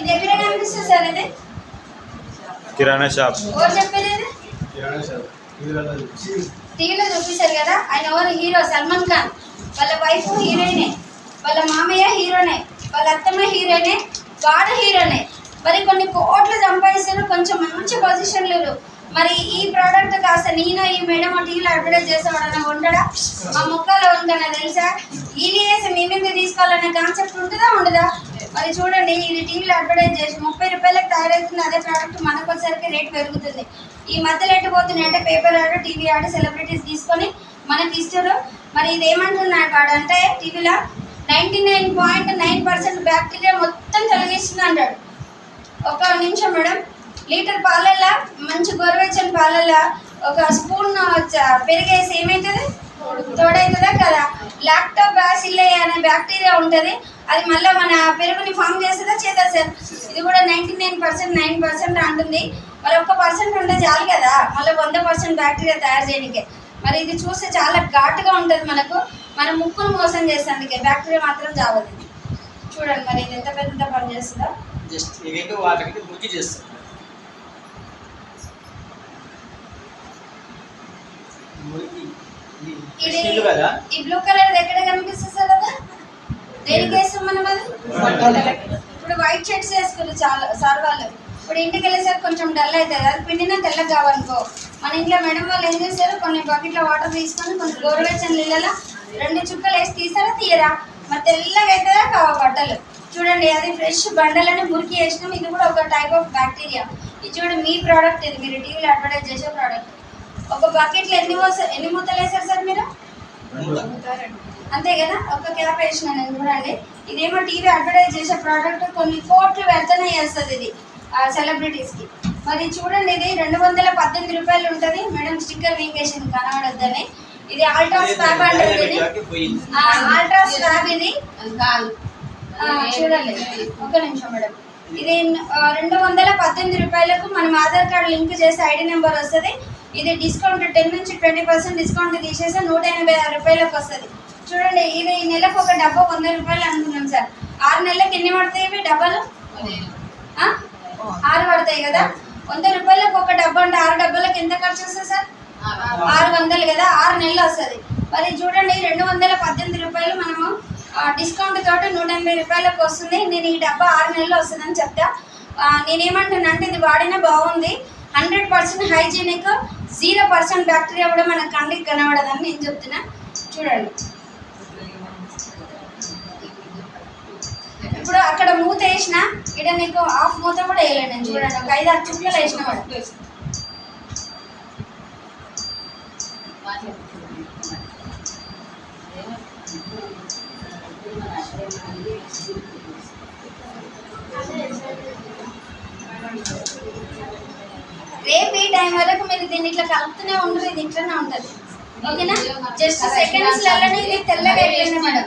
ఇది ఎక్కడ కనిపిస్తుంది సార్ ఇది కిరాణా షాప్. ఎవరు చూసి టీవీలో చూపిస్తారు. కదా ఆయన ఎవరు? హీరో సల్మాన్ ఖాన్. వాళ్ళ వైఫ్ హీరోయినే. వాళ్ళ మామయ్య హీరోనే. వాళ్ళ అత్తమ్మ హీరోనే. వాడు హీరోనే. మరి కొన్ని కోట్లు సంపాదిస్తారు కొంచెం మంచి పొజిషన్లు మరి ఈ ప్రోడక్ట్ కాస్త నేను ఈ మేడం టీవీలో అడ్వర్టైజ్ చేసేవాడన్నా ఉండడా? మా ముక్కలో ఉంటానా తెలుసా? ఈలియస్ మీ మీద తీసుకోవాలనే కాన్సెప్ట్ ఉంటుందా ఉండదా? మరి చూడండి ఇది టీవీలో అడ్వర్టైజ్ చేసి ముప్పై రూపాయలకు తయారవుతుంది. అదే ప్రోడక్ట్ మనకు వచ్చేసరికి రేట్ పెరుగుతుంది. ఈ మధ్యలో ఎటు పోతున్నాయి అంటే పేపర్ ఆడు టీవీ ఆడు సెలబ్రిటీస్ తీసుకొని మనకి ఇస్తారు. మరి ఇది ఏమంటున్నాడు వాడు అంటే టీవీలో ninety nine point nine percent bacteria మొత్తం తొలగిస్తుంది అంటాడు. ఒక నిమిషం మేడం. లీటర్ పాలల్లో మంచి గోరువెచ్చని పాలల్లో ఒక స్పూన్ పెరిగేసి ఏమవుతుంది తోడవుతుందా కదా? లాక్టోబాసిల్లే అనే బ్యాక్టీరియా ఉంటుంది. అది మళ్ళీ మన పెరుగుని ఫామ్ చేస్తుందా చేద్దా సార్? ఇది కూడా ninety nine percent nine percent అంటుంది. మరి ఒక్క పర్సెంట్ ఉంటే చాలు కదా? మళ్ళీ వంద పర్సెంట్ బ్యాక్టీరియా తయారు చేయడానికి. మరి ఇది చూస్తే చాలా ఘాటుగా ఉంటుంది మనకు. మన ముక్కును మోసం చేసేందుకే బ్యాక్టీరియా మాత్రం చావదు. చూడండి మరి ఇది ఎంత పెద్ద పని చేస్తుందో. జస్ట్ ఇవేంటో వాటికి మురికి మురికి ఇది కదా? ఈ బ్లూ కలర్ ఎక్కడ కనిపిస్తుంది సార్ అది దేనికి వేస్తాం మనం అది? ఇప్పుడు వైట్ షర్ట్స్ వేసుకున్నారు చాలా సార్ వాళ్ళు. ఇప్పుడు ఇంటికి వెళ్ళేసరికి కొంచెం డల్ అవుతుంది అది పిండినా తెల్లగా కావనుకో. మన ఇంట్లో మేడం వాళ్ళు ఏం చేస్తారు కొన్ని బకెట్లో వాటర్ తీసుకొని కొంచెం గోరువెచ్చని నీళ్ళలో రెండు చుక్కలు వేసి తీసారా తీయరా? మరి తెల్లగా అవుతుందా కావ బట్టలు? చూడండి అది ఫ్రెష్ బండలని మురికి వేసినాం. ఇది కూడా ఒక టైప్ ఆఫ్ బ్యాక్టీరియా ఇది చూడండి మీ ప్రోడక్ట్ ఇది. మీరు టీవీలో అడ్వర్టైజ్ చేసే ప్రోడక్ట్ ఒక బకెట్లో ఎన్ని మోస ఎన్ని మూతలు వేసారు సార్ మీరు? అంతే కదా? ఒక క్యాప్ వేసిన నేను చూడండి ఇదేమో టీవీ అడ్వర్టైజ్ చేసే ప్రోడక్ట్ కొన్ని కోట్లు వెళ్తూనే చేస్తుంది ఇది సెలబ్రిటీస్కి. మరి చూడండి ఇది రెండు వందల పద్దెనిమిది రూపాయలు ఉంటుంది. మేడం స్టిక్కర్ వేకేషన్ కనబడద్దని. ఇది ఆల్ట్రా ఇది. పోయింది. ఆల్ట్రా స్పాబ్ ఇది. చూడండి. ఒక నిమిషం మేడం. ఇది రెండు వందల పద్దెనిమిది రూపాయలకు మనం ఆధార్ కార్డు లింక్ చేసి ఐడి నెంబర్ వస్తుంది. ఇది డిస్కౌంట్ టెన్ నుంచి ట్వంటీ పర్సెంట్ డిస్కౌంట్ తీసేసి నూట ఎనభై ఆరు రూపాయలకు వస్తుంది. చూడండి ఇది ఈ నెలకు ఒక డబ్బా వంద రూపాయలు అనుకున్నాం సార్. ఆరు నెలలకు ఎన్ని పడతాయి ఇవి డబ్బాలు ఆరు పడతాయి కదా? వంద రూపాయలకు ఒక డబ్బా అంటే ఆరు డబ్బాలకు ఎంత ఖర్చు వస్తుంది సార్? ఆరు వందలు కదా? ఆరు నెలలు వస్తుంది. మరి చూడండి రెండు వందల పద్దెనిమిది రూపాయలు మనము డిస్కౌంట్ తోటి నూట ఎనభై రూపాయలకు వస్తుంది. నేను ఈ డబ్బా ఆరు నెలలు వస్తుందని చెప్తా. నేనేమంటున్నా అంటే ఇది వాడినా బాగుంది. Hundred percent hygienic. Zero percent bacteria కూడా మన కంటికి కనబడదని నేను చెప్తున్నా. చూడండి. ఇప్పుడు అక్కడ మూత వేసిన ఇక్కడ నీకు హాఫ్ మూత కూడా వేయలేదు నేను. చూడండి ఒక ఐదు ఆరు చుక్కలు వేసిన వాడు రేపు టైం వరకు మీరు దీన్ని ఇట్లా కలుపుతూనే ఉండరు ఇది ఇట్లనే ఉంటుంది. ఓకేనా? జస్ట్ సెకండ్స్ లలోనే ఇది తెల్లగా అయిపోయింది మేడం.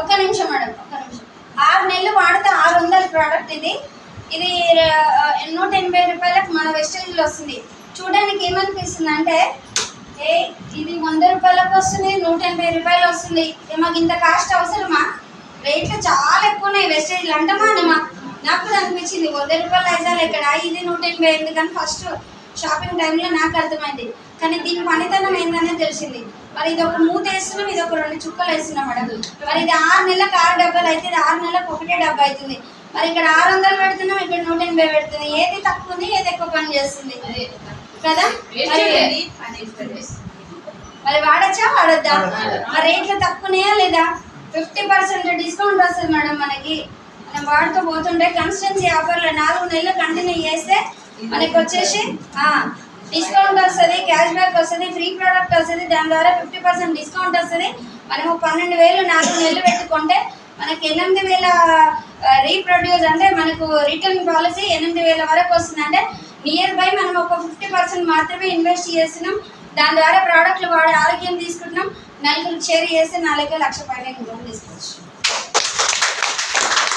ఒక్క నిమిషం మేడం ఒక్క నిమిషం. ఆరు నెలలు వాడితే ఆరు వందల ప్రోడక్ట్ ఇది. ఇది నూట ఎనభై రూపాయలకు మన వెస్టేజ్లో వస్తుంది. చూడడానికి ఏమనిపిస్తుంది అంటే ఏ ఇది వంద రూపాయలకు వస్తుంది నూట ఎనభై రూపాయలు వస్తుంది. మాకు ఇంత కాస్ట్ అవసరమా? రేట్లు చాలా ఎక్కువ ఉన్నాయి వెస్టేజ్లు అంటమా అనమా నాకు అనిపించింది. వంద రూపాయలు అయిదాలు ఇక్కడ ఇది నూట ఎనభై ఎందుకని ఫస్ట్ షాపింగ్ టైంలో నాకు అర్థమైంది. కానీ దీని పనితనం ఏందనే తెలిసింది. మరి ఇది ఒక మూత వేస్తున్నాం ఇది ఒక రెండు చుక్కలు వేస్తున్నాం మేడం. మరి ఇది ఆరు నెలలకు ఆరు డబ్బాలు అయితే ఇది ఆరు నెలలకు ఒకటే డబ్బా అవుతుంది. మరి ఇక్కడ ఆరు వందలు పెడుతున్నాం ఇక్కడ నూట ఎనభై పెడుతుంది. ఏది తక్కువ ఉంది ఏది ఎక్కువ పని చేస్తుంది? కదా? మరి మరి వాడచ్చా వాడొద్దా? మరి రేట్లు తక్కువనే లేదా? ఫిఫ్టీ పర్సెంట్ డిస్కౌంట్ వస్తుంది మేడం మనకి. మనం వాడుతూ పోతుంటే కన్స్టెన్సీ ఆఫర్లో నాలుగు నెలలు కంటిన్యూ చేస్తే మనకి వచ్చేసి డిస్కౌంట్ వస్తుంది క్యాష్ బ్యాక్ వస్తుంది ఫ్రీ ప్రోడక్ట్ వస్తుంది దాని ద్వారా ఫిఫ్టీ పర్సెంట్ డిస్కౌంట్ వస్తుంది. మనము పన్నెండు వేలు నాలుగు నెలలు పెట్టుకుంటే మనకి ఎనిమిది వేల రీప్రొడ్యూస్ అంటే మనకు రిటర్న్ పాలసీ ఎనిమిది వేల వరకు వస్తుంది. అంటే నియర్ బై మనం ఒక ఫిఫ్టీ పర్సెంట్ మాత్రమే ఇన్వెస్ట్ చేస్తున్నాం. దాని ద్వారా ప్రోడక్ట్లు వాడి ఆరోగ్యం తీసుకుంటున్నాం. నలుగురు షేర్ చేస్తే నాలుగు లక్ష పైన తీసుకుంటాం